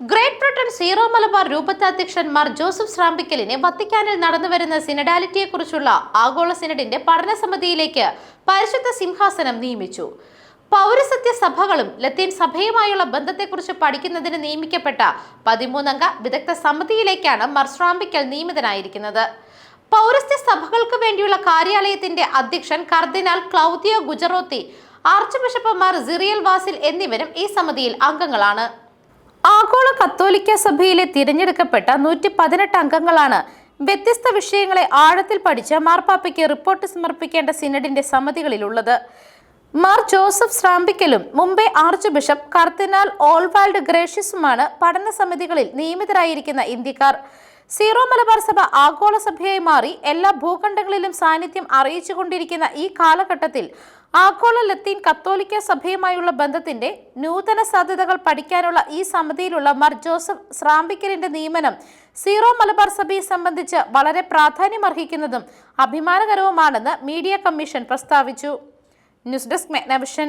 Great Britain zero Malabar രൂപത്തെ അധ്യക്ഷൻ Mar Joseph ശ്രാമ്പിക്കലിനെ വത്തിക്കാനിൽ നടന്നുവരുന്ന സിനഡാലിറ്റിയെക്കുറിച്ചുള്ള ആഗോള സിനഡിന്റെ പഠന സമിതിയിലേക്ക് പരിശുദ്ധ സിംഹാസനം നിയമിച്ചു. പൗരസത്യ സഭകളും ലത്തീൻ സഭയുമായുള്ള ബന്ധത്തെക്കുറിച്ച് പഠിക്കുന്നതിന് നിയമിക്കപ്പെട്ട പതിമൂന്നംഗ വിദഗ്ധ സമിതിയിലേക്കാണ് മാർ ശ്രാമ്പിക്കൽ നിയമിതനായിരിക്കുന്നത്. പൗരസ്ത്യ സഭകൾക്ക് വേണ്ടിയുള്ള കാര്യാലയത്തിന്റെ അധ്യക്ഷൻ കർദിനാൾ ക്ലൗദിയോ ഗുജറോത്തി ആർച്ച് ബിഷപ്പുമാർ സിറിയൽ വാസിൽ എന്നിവരും ഈ സമിതിയിൽ അംഗങ്ങളാണ്. ആഗോള കത്തോലിക്ക സഭയിലെ തിരഞ്ഞെടുക്കപ്പെട്ട നൂറ്റി പതിനെട്ട് അംഗങ്ങളാണ് വ്യത്യസ്ത വിഷയങ്ങളെ ആഴത്തിൽ പഠിച്ച മാർപ്പാപ്പയ്ക്ക് റിപ്പോർട്ട് സമർപ്പിക്കേണ്ട സിനഡിന്റെ സമിതികളിലുള്ളത്. മാർ ജോസഫ് ശ്രാമ്പിക്കലും Mumbai archbishop cardinal Oswald ഗ്രേഷ്യസുമാണ് പഠന സമിതികളിൽ നിയമിതരായിരിക്കുന്ന ഇന്ത്യക്കാർ. സീറോ മലബാർ സഭ ആഗോള സഭയായി മാറി എല്ലാ ഭൂഖണ്ഡങ്ങളിലും സാന്നിധ്യം അറിയിച്ചുകൊണ്ടിരിക്കുന്ന ഈ കാലഘട്ടത്തിൽ ആഗോള ലത്തീൻ കത്തോലിക്ക സഭയുമായുള്ള ബന്ധത്തിന്റെ നൂതന സാധ്യതകൾ പഠിക്കാനുള്ള ഈ സമിതിയിലുള്ള മർ ജോസഫ് ശ്രാമ്പിക്കലിന്റെ നിയമനം സീറോ മലബാർ സഭയെ സംബന്ധിച്ച് വളരെ പ്രാധാന്യമർഹിക്കുന്നതും അഭിമാനകരവുമാണെന്ന് മീഡിയ കമ്മീഷൻ പ്രസ്താവിച്ചു. News desk Megnavision